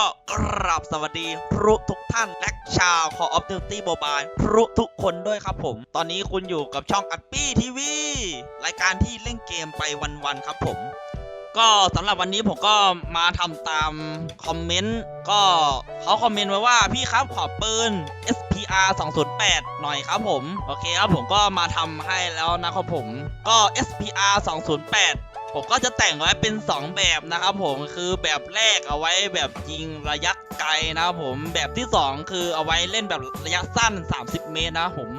ก็กราบสวัสดีพรุทุกท่านและชาว Call of Duty Mobile พรุทุกคนด้วยครับผม ตอนนี้คุณอยู่กับช่องอัปปี้ทีวีรายการที่เล่นเกมไปวันๆครับผม ก็สำหรับวันนี้ผมก็มาทำตามคอมเมนต์ก็เขาคอมเมนต์ไว้ว่าพี่ครับขอปืน SPR 208 หน่อยครับผม โอเคครับผมก็มาทำให้แล้วนะครับผม ก็ SPR 208 ผมก็จะแต่งไว้เป็น 2 แบบนะครับผมคือแบบแรกเอาไว้แบบยิงระยะไกลนะครับผมแบบที่ 2 คือเอาไว้เล่นแบบระยะสั้น 30 เมตรนะครับผม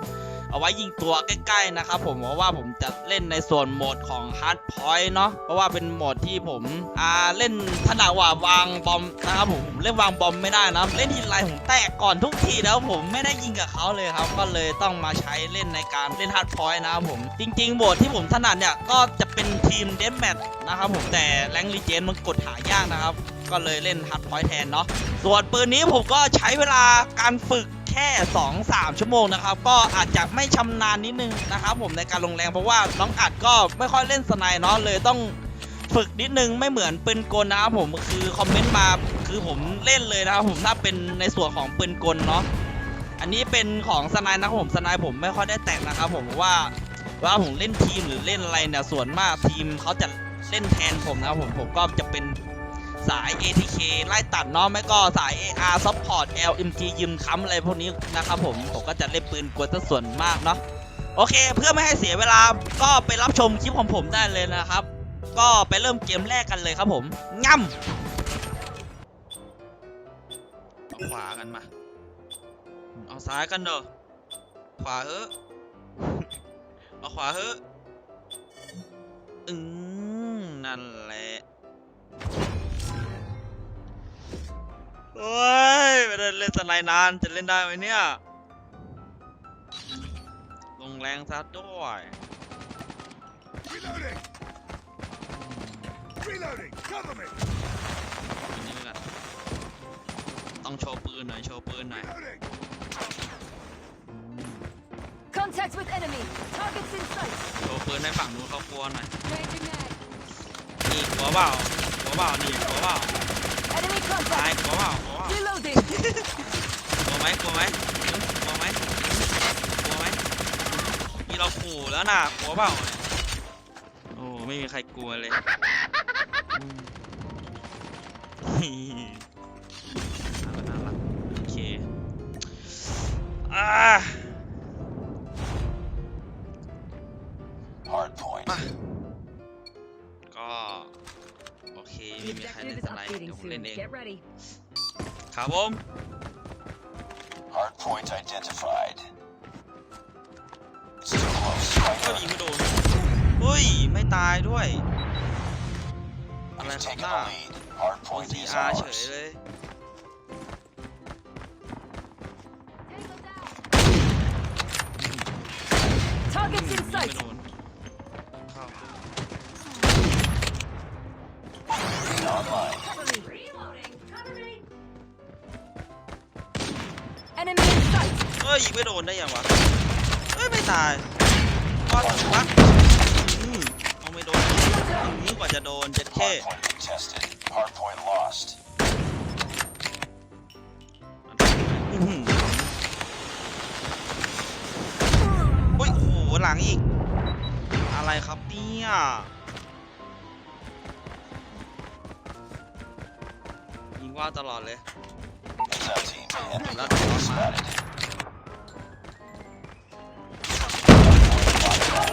เอาไว้ยิงตัวใกล้ๆนะครับผมเพราะว่าผมจะเล่นในส่วนโหมดของ Hard Point เนาะเพราะว่าเป็นโหมดที่ผมอ่าเล่นถนัดว่าวางบอมนะครับผมเล่นวางบอมไม่ได้นะเล่นทีไรผมแตกก่อนทุกทีแล้วผมไม่ได้ยิงกับเขาเลยครับ ก็เลยต้องมาใช้เล่นในการเล่น Hard Point นะครับผมจริงๆโหมดที่ผมถนัดเนี่ยก็จะเป็นทีมเดนแมทนะครับผมแต่แรงรีเจนมันกดหายากนะครับ ก็เลยเล่น Hard Point แทนเนาะส่วนปืนนี้ผมก็ใช้เวลาการฝึก แค่2-3 ชั่วโมงนะครับ ก็อาจจะไม่ชำนาญนิดนึงนะครับผมในการลงแรงเพราะว่าน้องอัดก็ไม่ค่อยเล่นสไนเนาะเลยต้องฝึกนิดนึงไม่เหมือนปืนกลนะครับผมคือคอมเมนต์มาคือผมเล่นเลยนะครับผมถ้าเป็นในส่วนของปืนกลเนาะอันนี้เป็นของสไนนะครับผมสไนผมไม่ค่อยได้แต่งนะครับผมเพราะว่าวลาผมเล่นทีมหรือเล่นอะไรเนี่ยส่วนมากทีมเขาจะเล่นแทนผมนะครับผมผมก็จะเป็น สาย ATK ไล่ตัดเนาะไม่ก็สาย AR Support LMG ยืมค้ำอะไรพวกนี้นะครับผม ผมก็จะเล่นปืนกวนซะส่วนมากเนาะโอเค เพื่อไม่ให้เสียเวลาก็ไปรับชมคลิปของผมได้เลยนะครับ ก็ไปเริ่มเกมแรกกันเลยครับผมง่ำเอาขวากันมา เอาซ้ายกันเด้อขวาเฮ้อเอาขวาเฮ้ออืมนั่นแหละ โอ้ยไม่ได้เล่นสไลด์นานจะเล่นได้ไหมเนี่ย ลงแรงซัดด้วย Reloading! Reloading! Cover me! อันนี้กันต้องโชว์ปืนหน่อยโชว์ปืนหน่อย Reloading! Contact with enemy. Targets in sight. โชว์ปืนให้ฝั่งนู้นเขากลัวหน่อย Changing mag. นี่กลัวเปล่ากลัวเปล่านี่กลัวเปล่า Enemy ตาย contact. กลัวเปล่ากลัวเปล่า Reloading. กลัวไหมกลัวไหมหึกลัวไหมกลัวไหมนี่เราขู่แล้วนะกลัวเปล่าเนี่ยโอ้ไม่มีใครกลัวเลยอืม ครับผม Hard point identified. It's too close. ก็ยิงไม่โดนเฮ้ย ไม่ตายด้วย อะไร We've ครับ taken หน้า the lead. Hard point is OCR เฉย ours. เลย Targets ยิ in งไม่ sight. โดน ยิงไม่โดนได้ยังวะเฮ้ยไม่ตายก็ถึงวะอืมเอาไม่โดนอืมกว่าจะโดนเจ็ดเค Hard point contested. Hard point lost. อื้อหืออุ้ยโอ้โหหลังอีก อะไรครับเนี่ยยิงว่าตลอดเลย Heads up, team. Enemy That's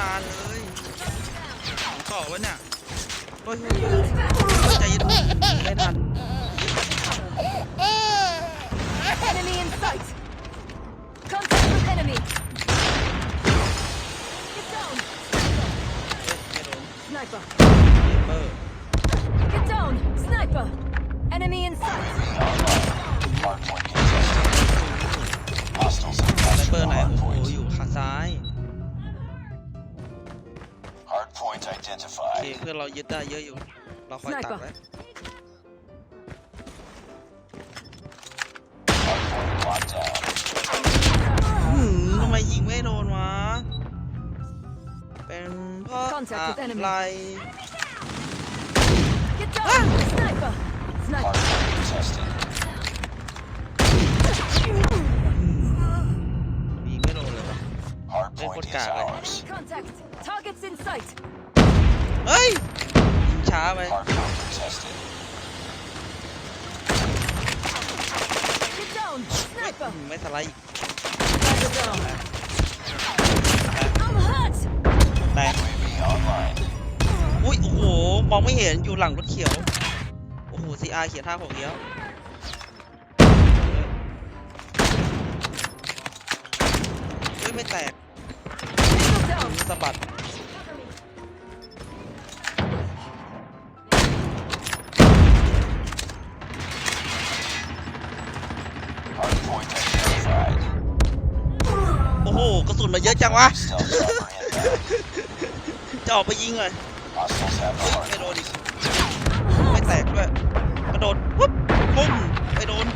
โดนโคตรนานเลยของต่อวะเนี่ยเฮ้ยเฮ้ยเฮ้ยใจเย็นไม่ทัน Enemy in sight. Contact with enemy. me. Get down. ไม่โดน Sniper. เปอร์ Get down. Sniper. Enemy in sight. Hardpoint contested. Hostiles have ไซ captured เปอ the ร์ไหนโอ้โห hardpoint. อยู่ขาซ้าย Hardpoint โอเค identified. เพื่อนเรายึดได้เยอะอยู่ เราคอยตัด Sniper ไว้ Hardpoint locked down. หืมทำไมยิงไม่โดนวะ เป็นเพราะ Contact with อะ enemy ไร Get down. Sniper. Sniper. Hardpoint contested. ยิงไม่โดนเลยวะ Hardpoint Hey, is good guy. ours. Contact. Targets in sight. เฮ้ยยิงช้าไป Hardpoint contested. Get down. อื Sniper. มไม่สไลด์อีก Get down. I'm hurt. ไหน UAV online. อุ้ยโอ้โห มองไม่เห็นอยู่หลังรถเขียว โอ้โห CR เขียนท่าหกเดียว เฮ้ย ไม่แตก Missile down. สะบัดโอ้โหกระสุนมาเยอะจังวะ จะออกไปยิงเลยไม่โดนอีกไม่แตกด้วย กระโดดปุ๊บปุ้มไม่โดน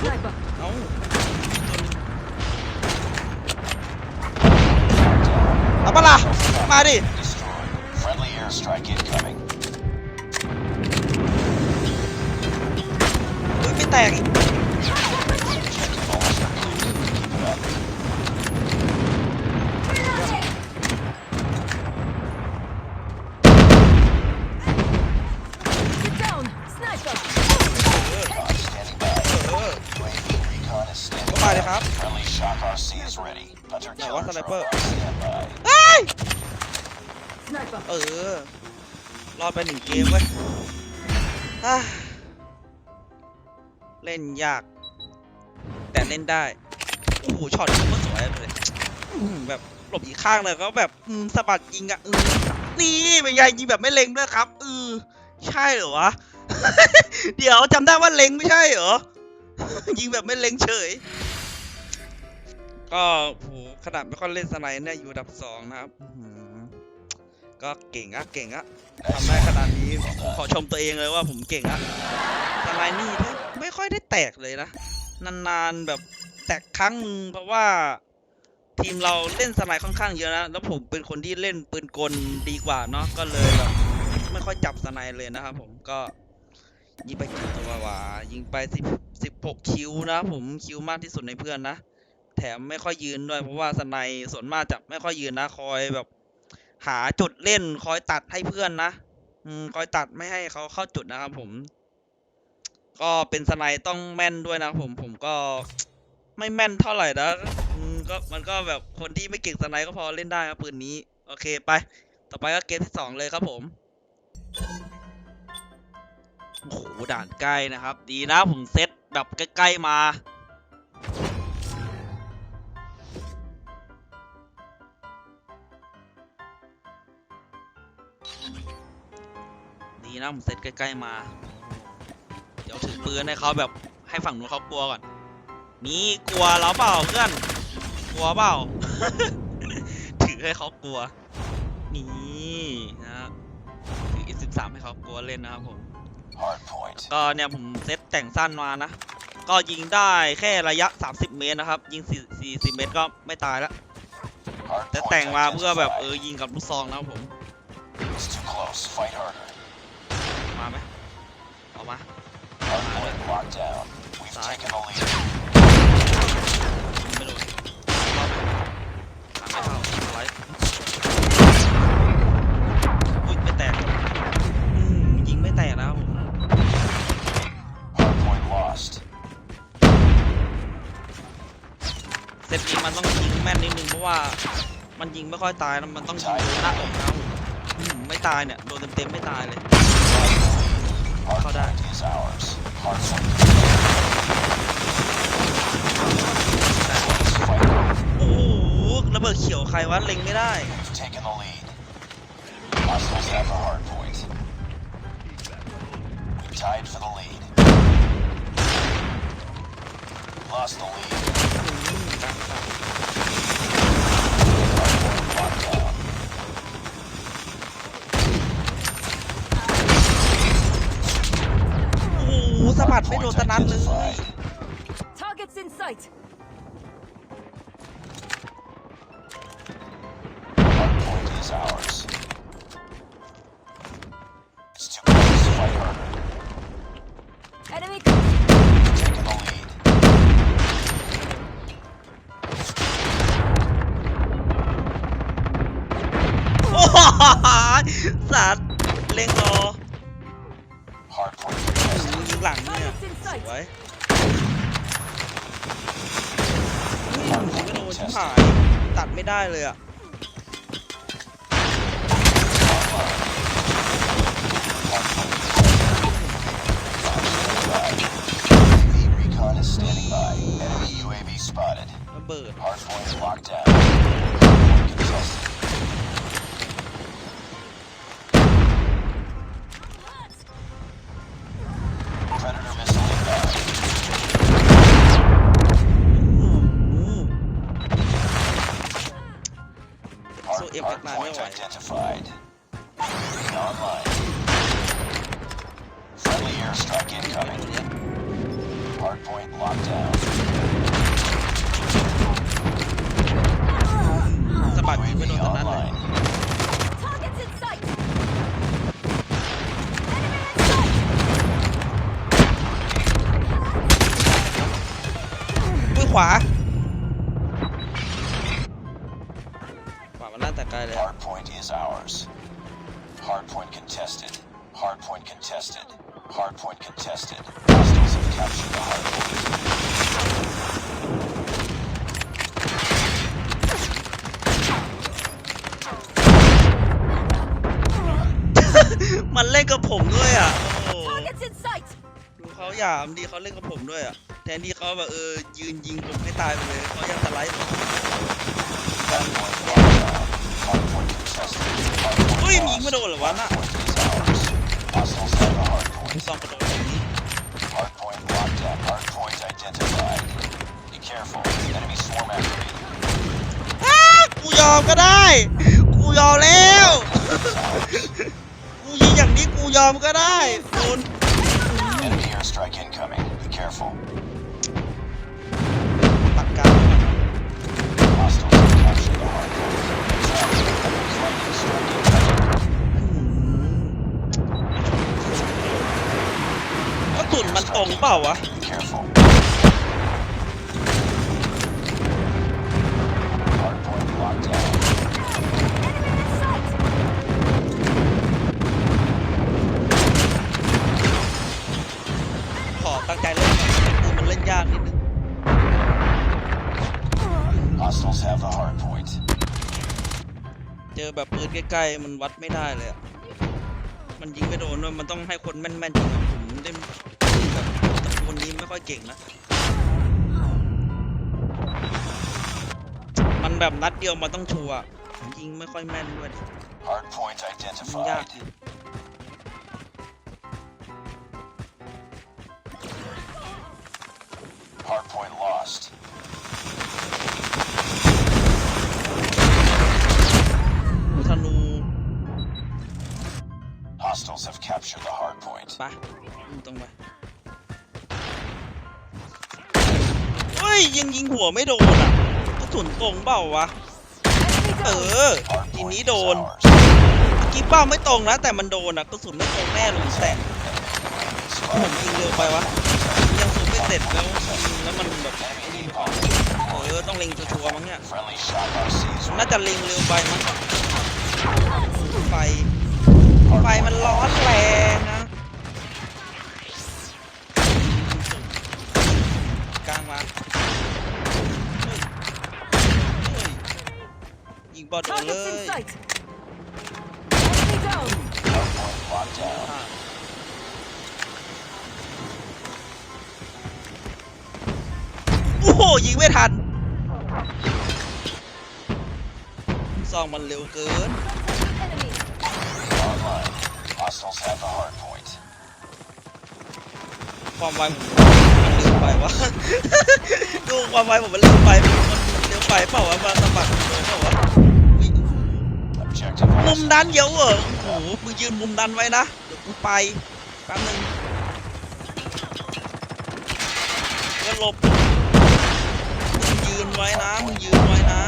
Sniper. เอ้า เอาปะล่ะ มาดิ กมเว้ยเล่นยาก แต่เล่นได้ โอ้โหช็อตนี้ก็สวยเลยแบบหลบอีกข้างเลยก็แบบสะบัดยิงอะอนี่เป็นไงยิงแบบไม่เล็งด้วยครับเออใช่เหรอวะ เดี๋ยวจำได้ว่าเล็งไม่ใช่เหรอ ยิงแบบไม่เล็งเฉย ก็โหขนาดไม่ค่อยเล่นสไนเนี่ยอยู่ดับสองนะครับ ก็เก่งอะเก่งอะทำได้ขนาดนี้ขอชมตัวเองเลยว่าผมเก่งอะสไนด์นี่ไม่ค่อยได้แตกเลยนะ นานๆแบบแตกครั้งหนึงเพราะว่าทีมเราเล่นสไนด์ค่อนข้างเยอะนะ แล้วผมเป็นคนที่เล่นปืนกลดีกว่าเนาะ ก็เลยแบบไม่ค่อยจับสไนเลยนะครับผม ก็ยิงไปกี่ตัววะยิงไปสิบสิบหกคิวนะผมคิวมากที่สุดในเพื่อนนะ แถมไม่ค่อยยืนด้วยเพราะว่าสไนส่วนมากจะไม่ค่อยยืนนะ คอยแบบ หาจุดเล่นคอยตัดให้เพื่อนนะอืมคอยตัดไม่ให้เขาเข้าจุดนะครับผม ก็เป็นสไนด์ต้องแม่นด้วยนะผมผมก็ไม่แม่นเท่าไหร่นะอืมก็มันก็แบบคนที่ไม่เก่งสไนด์ก็พอเล่นได้ครับปืนนี้ โอเคไป ต่อไปก็เกมที่สองเลยครับผมโอ้โหด่านใกล้นะครับ ดีนะผมเซตแบบใกล้ๆมา นะผมเซตใกล้ๆมา เดี๋ยวถือปืนให้เขาแบบให้ฝั่งนู้นเขากลัวก่อน นี่กลัวเราเปล่าเพื่อน กลัวเปล่า ถือให้เขากลัว นี่นะครับถือ X13 ให้เขากลัวเล่นนะครับผมก็เนี่ยผมเซตแต่งสั้นมานะ ก็ยิงได้แค่ระยะ 30 เมตรนะครับ ยิง 40 เมตรก็ไม่ตายแล้วแต่แต่งมาเพื่อแบบเออยิงกับลูกซองนะครับผม It's too close. Fight harder. มาไหม ออกมา Hardpoint locked down. We've Sorry. taken the lead. ไม่โดนรอบหาไม่เข้าอะไรอุ้ยไม่แตกอืมยิงไม่แตกนะครับผม Hardpoint lost. เซตนี้มันต้องยิงแม่นนิดนึงเพราะว่ามันยิงไม่ค่อยตายแล้วมันต้องยิงโดนหน้าอกนะครับผมอืมไม่ตายเนี่ยโดนเต็มๆไม่ตายเลย Hold on. Hardpoint is ours. Hardpoint. แต่ระเบิดเขียวใครวะเล็งไม่ได้ We've taken the lead. Hostiles have the hard point. We've tied for the lead. Lost the lead. สะบัดไม่โดนตะนัดเลย identified. Targets in sight. Hard point is ours. It's too close to fight harder. Enemy. Taking the lead. โอ้โหสัตว์เล็งรอ หลังเนี่ย Targets in ส sight. วยยิงไม่โดนชิบหายตัดไม่ได้เลยอะ UAV recon is standing by. Enemy UAV spotted. ระเบิด identified. มันเล่นกับผมด้วยอะโอ้โห Targets in sight. ดูเขาหยามดีเขาเล่นกับผมด้วยอะแทนที่เขาแบบเออยืนยิงผมให้ตายไปเลยเขายังสไลด์ผม Hard point locked down. Hard point contested. Hard point เฮ้ยมันยิง lost. ไม่โดนเหรอวะน่ะ Point is ours. Hostiles have the hard point. ซองกระโดดแบบนี้ Hard point locked down. Hard point identified. Be careful. Enemy swarm activated. อ้ากูยอมก็ได้ กูยอมแล้ว กูยิงอย่างนี้กูยอมก็ได้คุณ Enemy airstrike incoming. Be careful. ตักกลางไว้ก่อนนะ Hostiles have captured the hard point. Enemy's lightning strike incoming. กระสุนมันตรงเปล่าวะ Be careful. Hard point locked down. จอแบบปืนใกล้ๆมันวัดไม่ได้เลยอะมันยิงไม่โดนด้วยมันต้องให้คนแม่นๆจริงผมได้แบบตะคนนี้ไม่ค่อยเก่งนะ มันแบบนัดเดียวมันต้องชัวร์ผมยิงไม่ค่อยแม่นด้วย Hard point มันยาก identified. อยู่ Hard point lost. ตรงไปเฮ้ยยิงยิงหัวไม่โดนอะกระสุนตรงเปล่าวะ เออทีนี้โดนกี้เป้าไม่ตรงนะ แต่มันโดนอะกระสุนไม่ตรงแน่เลยแต่ผมยิงเร็วไปวะยังซูมไม่เสร็จแล้วแล้วมันแบบเออต้องเล็งชัวร์มั้งเนี่ยน่าจะเล็งเร็วไปมั้งไฟไฟมันร้อนแรงนะ กลางมาเฮ้ยเฮ้ยยิง บอลโดนเล Targets in ย sight. Enemy down. Hard point locked down. อะโอ้โหยิงไม่ทันซองมันเร็วเกิน Enemy. Online. Hostiles have the hard point. ความไวผมมันเร็วไปวะ ดูความไวผมมันเร็วไปมันมันเร็วไปเปล่าวะมาสะบัดโดนเปล่าวะอุ๊ย Objective มุม Alpha. ดันเยอะเหรอโอ้โหมึงยืนมุมดันไว้นะ เดี๋ยวกูไปแป๊บนึงก็หลบมึงยืนไว้นะ มึงยืนไว้นะ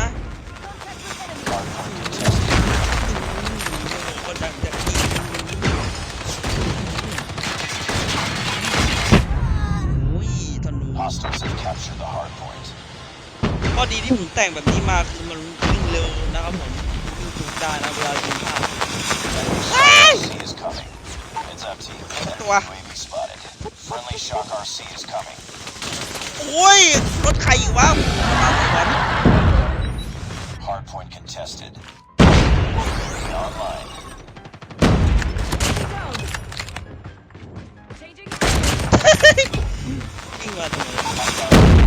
ก็จะจะยิงโอ้ยธนูข้อดีที่ผมแต่งแบบนี้มาคือมันวิ่งเร็วนะครับผม ได้นะเวลายิงพลาด RC is coming. Heads up, team. Tua. UAV spotted. Friendly Shock RC is coming. โอ้ย รถใครอีกวะมาสวน Hard point contested. Online. Down. Changing. วิ่งมาทำไม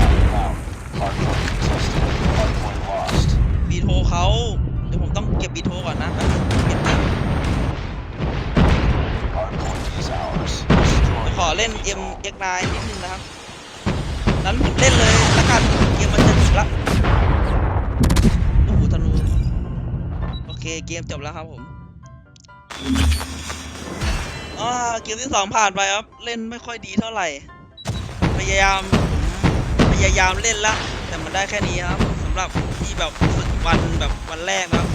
MX9 นนิดนึงนะครับนั้นผมเล่นเลยละกันเกมมันจะจบละโอ้โหธนูโอเคเกมจบแล้วครับผมอ่าเกมที่สองผ่านไปครับ เล่นไม่ค่อยดีเท่าไหร่ พยายามพยายามเล่นละแต่มันได้แค่นี้ครับสำหรับที่แบบฝึกวันแบบวันแรกนะ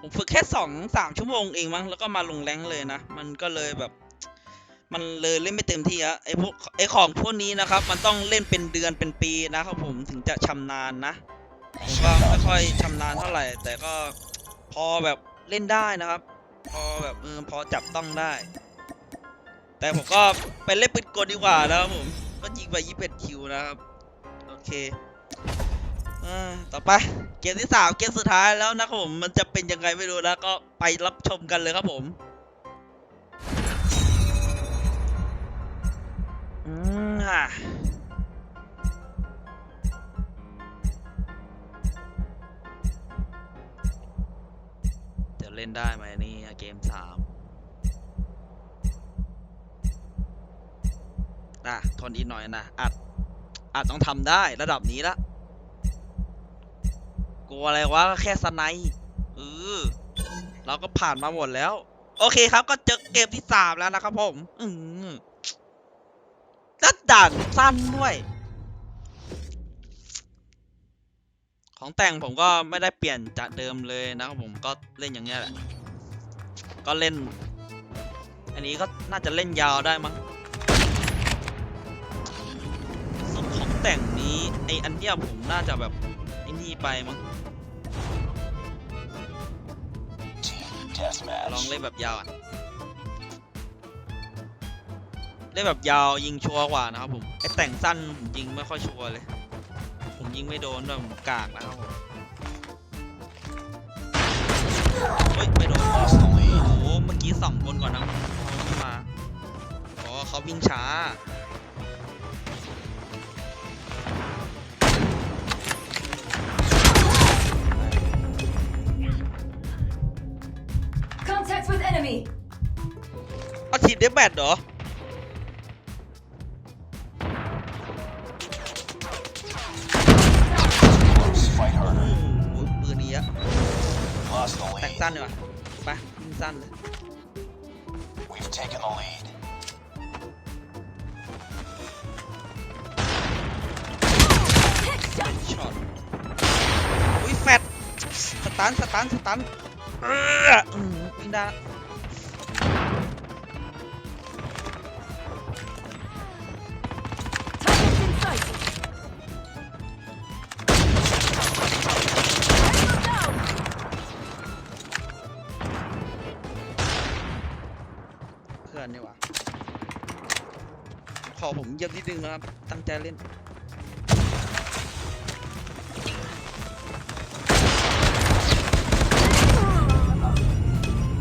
ผมฝึกแค่สองสามชั่วโมงเองมั้งแล้วก็มาลงแรงเลยนะ มันก็เลยแบบ มันเลยเล่นไม่เต็มที่อะไอพวกไอของพวกนี้นะครับ มันต้องเล่นเป็นเดือนเป็นปีนะครับผมถึงจะชำนาญนะผมก็ไม่ค่อยชำนาญเท่าไหร่ แต่ก็พอแบบเล่นได้นะครับ พอแบบเออพอจับต้องได้ แต่ผมก็ไปเล่นปืนกลดีกว่านะครับผมก็ยิงไปยี่สิบเอ็ดคิวนะครับโอเคอต่อไปเกมที่สามเกมสุดท้ายแล้วนะครับผมมันจะเป็นยังไงไม่รู้นะก็ไปรับชมกันเลยครับผม อืมอะจะเล่นได้ไหมนี่เกมสามอะทนอีกหน่อยนะอาจอาจต้องทำได้ระดับนี้ละกลัวอะไรวะแค่สไนเออเราก็ผ่านมาหมดแล้ว โอเคครับก็เจอเกมที่สามแล้วนะครับผม อืม ก็ด่านสั้นด้วย ของแต่งผมก็ไม่ได้เปลี่ยนจากเดิมเลยนะครับผมก็เล่นอย่างเงี้ยแหละ ก็เล่น อันนี้ก็น่าจะเล่นยาวได้มั้งส่วนของแต่งนี้ไออันเนี้ยผมน่าจะแบบไอ้นี่ไปมั้ง ลองเล่นแบบยาวอะ เล่นแบบยาวยิงชัวร์กว่านะครับผมไอแต่งสั้นผมยิงไม่ค่อยชัวร์เลย ผมยิงไม่โดนด้วยผมกากนะครับผมเฮ้ยไม่โดน Lost the โอ้ lead. โหเมื่อกี้สองคนก่อนนะเขาไม่มาอ๋อเขาวิ่งช้า Contact with enemy. เอาทีมเดฟแบทเหรอ สั้นดีกว่าไปยิงสั้นเลย We've taken the lead. ช็อตอุ้ยแฟดสตันสตันสตันเอออืมวิ่งได้ละ เยี่ยมนิดนึงครับ ตั้งใจเล่น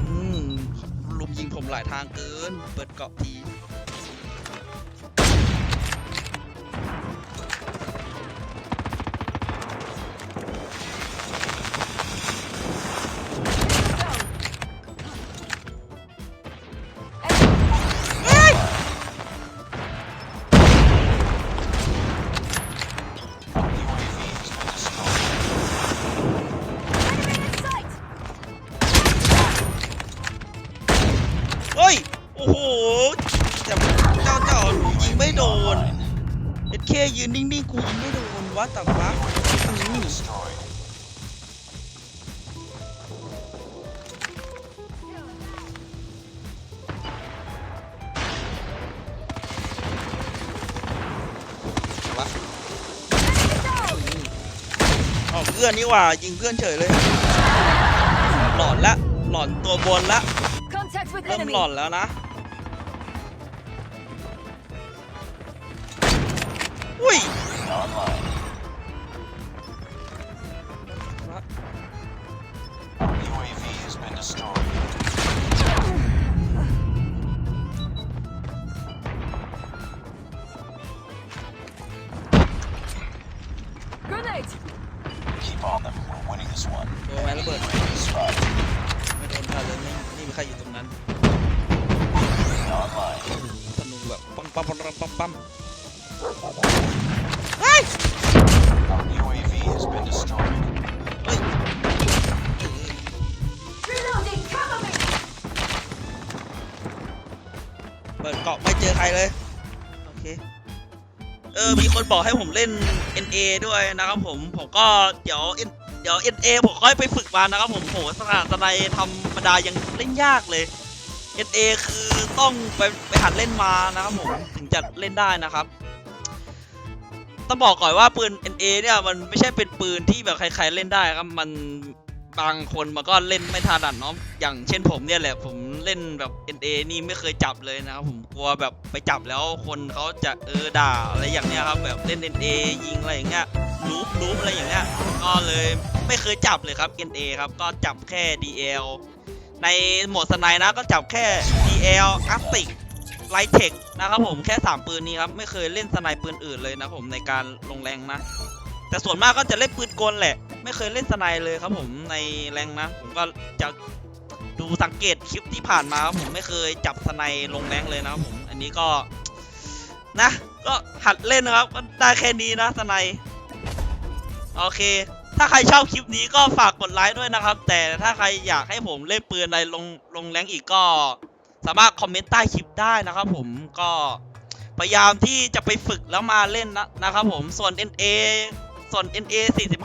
อืมลุมยิงผมหลายทางเกิน เปิดเกาะที นนี่หว่ายิงเพื่อนเฉยเลย หลอนละ หลอนตัวบนละ Contact with เริ่ม enemy. หลอนแล้วนะ อุ้ย ใครอยู่ตรงนั้น Online. ธนูแบบปังปังปังปังปังปังเฮ้ย UAV has been destroyed. เฮ้ย Reloading. Cover me. เปิดเกาะไม่เจอใครเลย โอเค เออ มีคนบอกให้ผมเล่น NA ด้วยนะครับผม ผมก็เดี๋ยว N เดี๋ยว NA ผมค่อยไปฝึกมานะครับผมโหสนามสไนธรรมดายังเล่นยากเลย NA คือต้องไปไปหัดเล่นมานะครับผมถึงจะเล่นได้นะครับต้องบอกก่อนว่าปืน NA เนี่ยมันไม่ใช่เป็นปืนที่แบบใคร ๆเล่นได้ครับมันบางคนมันก็เล่นไม่ถนัดเนาะอย่างเช่นผมเนี่ยแหละผมเล่นแบบ NA นี่ไม่เคยจับเลยนะครับผมกลัวแบบไปจับแล้วคนเขาจะเออด่าอะไรอย่างเนี้ยครับแบบเล่น NA ยิงอะไรอย่างเงี้ย ลูปลูปอะไรอย่างเงี้ยก็เลยไม่เคยจับเลยครับ NA ครับก็จับแค่ DL ในโหมดสไนนะก็จับแค่ DL อาร์ติกไลเทคนะครับผมแค่ 3 ปืนนี้ครับ ไม่เคยเล่นสไนปืนอื่นเลยนะผมในการลงแรงนะ แต่ส่วนมากก็จะเล่นปืนกลแหละ ไม่เคยเล่นสไนเลยครับผมในแรงนะ ผมก็จะดูสังเกตคลิปที่ผ่านมาครับผมไม่เคยจับสไนลงแรงเลยนะครับผม อันนี้ก็นะ ก็หัดเล่นนะครับก็ได้แค่นี้นะสไน โอเค ถ้าใครชอบคลิปนี้ก็ฝากกดไลค์ด้วยนะครับ แต่ถ้าใครอยากให้ผมเล่นปืนอะไรลงลงแรงอีกก็ สามารถคอมเมนต์ใต้คลิปได้นะครับ ผมก็พยายามที่จะไปฝึกแล้วมาเล่นนะนะครับผมส่วน NA ส่วน NA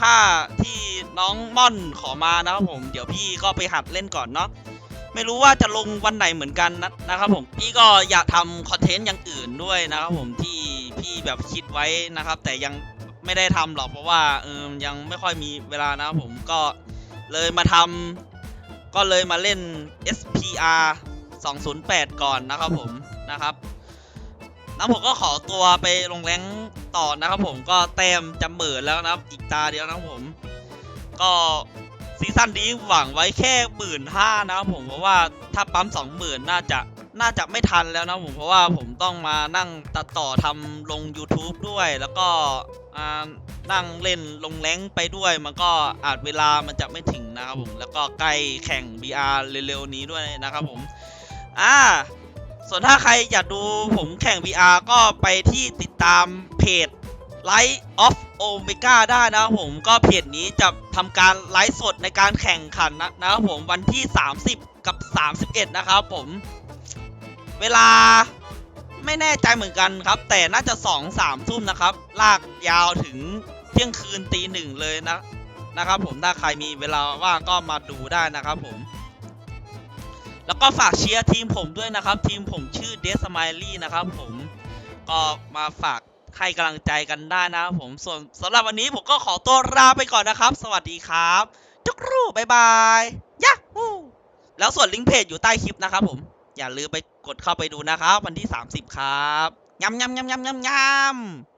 45 ที่น้องม่อนขอมานะครับผม เดี๋ยวพี่ก็ไปหัดเล่นก่อนเนาะไม่รู้ว่าจะลงวันไหนเหมือนกันนะนะครับผมพี่ก็อยากทำคอนเทนต์อย่างอื่นด้วยนะครับผมที่พี่แบบคิดไว้นะครับ แต่ยัง ไม่ได้ทำหรอกเพราะว่าเออยังไม่ค่อยมีเวลานะครับผมก็เลยมาทำก็เลยมาเล่น SPR 208 ก่อนนะครับผมนะครับแล้วผมก็ขอตัวไปลงแรงต่อนะครับผมก็แต้มจะเหมินแล้วนะครับ อีกตาเดียวนะครับผม ก็ซีซั่นนี้หวังไว้แค่หมื่นห้านะครับผมเพราะว่าถ้าปั๊มสองหมื่นน่าจะน่าจะไม่ทันแล้วนะผมเพราะว่าผมต้องมานั่งตัดต่อทำลง YouTube ด้วยแล้วก็ นั่งเล่นลงแรงไปด้วย มันก็อาจเวลามันจะไม่ถึงนะครับผม แล้วก็ใกล้แข่ง BR เร็วๆนี้ด้วยนะครับผม อ่า ส่วนถ้าใครอยากดูผมแข่ง VR ก็ไปที่ติดตามเพจ Light of Omega ได้นะครับผม ก็เพจนี้จะทำการไลฟ์สดในการแข่งขันนะนะครับผมวันที่ 30 กับ 31 นะครับผม เวลา ไม่แน่ใจเหมือนกันครับ แต่น่าจะ2 3ทุ่มนะครับ ลากยาวถึงเที่ยงคืนตีหนึ่งเลยนะนะครับผมถ้าใครมีเวลาว่างก็มาดูได้นะครับผม แล้วก็ฝากเชียร์ทีมผมด้วยนะครับ ทีมผมชื่อเดสไมลี่นะครับผมก็มาฝากให้กำลังใจกันได้นะครับผมส่วนสำหรับวันนี้ผมก็ขอตัวลาไปก่อนนะครับ สวัสดีครับจุกรูบายบายยะฮูแล้วส่วนลิงก์เพจอยู่ใต้คลิปนะครับผม อย่าลืมไปกดเข้าไปดูนะครับ วันที่ 30 ครับยำยำยำยำยำยำ